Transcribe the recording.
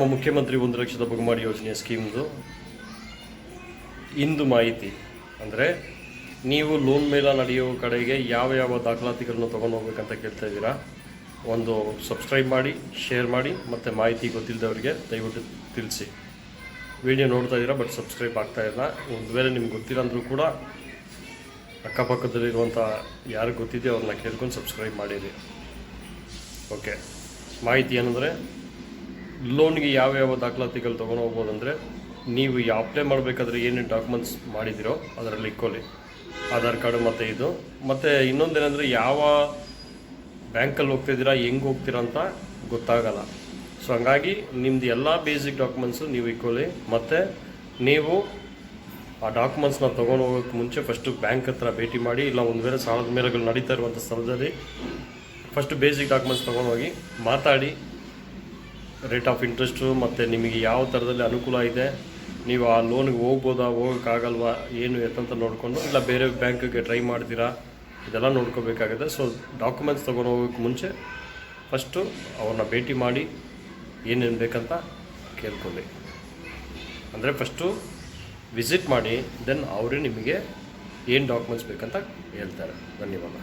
ನಮ್ಮ ಮುಖ್ಯಮಂತ್ರಿ ಒಂದು ಲಕ್ಷದ ಬಗುಮಾಡಿ ಯೋಜನೆಯ ಸ್ಕೀಮ್ದು. ಇಂದು ಮಾಹಿತಿ. ಅಂದರೆ ನೀವು ಲೋನ್ ಮೇಲೆ ನಡೆಯೋ ಕಡೆಗೆ ಯಾವ ಯಾವ ದಾಖಲಾತಿಗಳನ್ನು ತೊಗೊಂಡು ಹೋಗ್ಬೇಕಂತ ಕೇಳ್ತಾ ಇದ್ದೀರಾ, ಒಂದು ಸಬ್ಸ್ಕ್ರೈಬ್ ಮಾಡಿ ಶೇರ್ ಮಾಡಿ, ಮತ್ತು ಮಾಹಿತಿ ಗೊತ್ತಿಲ್ಲದವ್ರಿಗೆ ದಯವಿಟ್ಟು ತಿಳಿಸಿ. ವಿಡಿಯೋ ನೋಡ್ತಾ ಇದ್ದೀರಾ ಬಟ್ ಸಬ್ಸ್ಕ್ರೈಬ್ ಆಗ್ತಾ ಇಲ್ಲ. ಒಂದು ವೇಳೆ ನಿಮ್ಗೆ ಗೊತ್ತಿಲ್ಲ ಅಂದರೂ ಕೂಡ ಅಕ್ಕಪಕ್ಕದಲ್ಲಿರುವಂಥ ಯಾರು ಗೊತ್ತಿದೆಯೋ ಅವ್ರನ್ನ ಕೇಳ್ಕೊಂಡು ಸಬ್ಸ್ಕ್ರೈಬ್ ಮಾಡಿರಿ. ಓಕೆ ಮಾಹಿತಿ ಏನಂದರೆ ಲೋನ್ಗೆ ಯಾವ ಯಾವ ದಾಖಲಾತಿಗಳು ತೊಗೊಂಡು ಹೋಗ್ಬೋದು ಅಂದರೆ ನೀವು ಈ ಅಪ್ಲೈ ಮಾಡಬೇಕಾದ್ರೆ ಏನೇನು ಡಾಕ್ಯುಮೆಂಟ್ಸ್ ಮಾಡಿದಿರೋ ಅದರಲ್ಲಿ ಇಕ್ಕೊಳ್ಳಿ. ಆಧಾರ್ ಕಾರ್ಡು ಮತ್ತು ಇದು. ಮತ್ತು ಇನ್ನೊಂದೇನೆಂದರೆ ಯಾವ ಬ್ಯಾಂಕಲ್ಲಿ ಹೋಗ್ತಿದ್ದೀರಾ, ಹೆಂಗೆ ಹೋಗ್ತೀರಾ ಅಂತ ಗೊತ್ತಾಗಲ್ಲ. ಸೊ ಹಂಗಾಗಿ ನಿಮ್ಮದು ಎಲ್ಲ ಬೇಸಿಕ್ ಡಾಕ್ಯುಮೆಂಟ್ಸು ನೀವು ಇಕ್ಕೊಳ್ಳಿ. ಮತ್ತು ನೀವು ಆ ಡಾಕ್ಯುಮೆಂಟ್ಸ್ನ ತೊಗೊಂಡು ಹೋಗೋಕ್ಕೆ ಮುಂಚೆ ಫಸ್ಟು ಬ್ಯಾಂಕ್ ಹತ್ರ ಭೇಟಿ ಮಾಡಿ, ಇಲ್ಲ ಒಂದು ವೇಳೆ ಸಾಲದ ಮೇಲೆಗಳು ನಡೀತಾ ಇರುವಂಥ ಸ್ಥಳದಲ್ಲಿ ಫಸ್ಟು ಬೇಸಿಕ್ ಡಾಕ್ಯುಮೆಂಟ್ಸ್ ತೊಗೊಂಡೋಗಿ ಮಾತಾಡಿ ರೇಟ್ ಆಫ್ ಇಂಟ್ರೆಸ್ಟು ಮತ್ತು ನಿಮಗೆ ಯಾವ ಥರದಲ್ಲಿ ಅನುಕೂಲ ಇದೆ, ನೀವು ಆ ಲೋನ್ಗೆ ಹೋಗ್ಬೋದಾ ಹೋಗೋಕ್ಕಾಗಲ್ವಾ ಏನು ಎತ್ತಂತ ನೋಡಿಕೊಂಡು, ಇಲ್ಲ ಬೇರೆ ಬ್ಯಾಂಕಿಗೆ ಟ್ರೈ ಮಾಡ್ತೀರಾ, ಇದೆಲ್ಲ ನೋಡ್ಕೋಬೇಕಾಗುತ್ತೆ. ಸೊ ಡಾಕ್ಯುಮೆಂಟ್ಸ್ ತೊಗೊಂಡು ಹೋಗೋಕ್ಕೆ ಮುಂಚೆ ಫಸ್ಟು ಅವ್ರನ್ನ ಭೇಟಿ ಮಾಡಿ ಏನೇನು ಬೇಕಂತ ಕೇಳ್ಕೊಳ್ಳಿ. ಅಂದರೆ ಫಸ್ಟು ವಿಸಿಟ್ ಮಾಡಿ ದೆನ್ ಅವರೇ ನಿಮಗೆ ಏನು ಡಾಕ್ಯುಮೆಂಟ್ಸ್ ಬೇಕಂತ ಹೇಳ್ತಾರೆ. ಧನ್ಯವಾದ.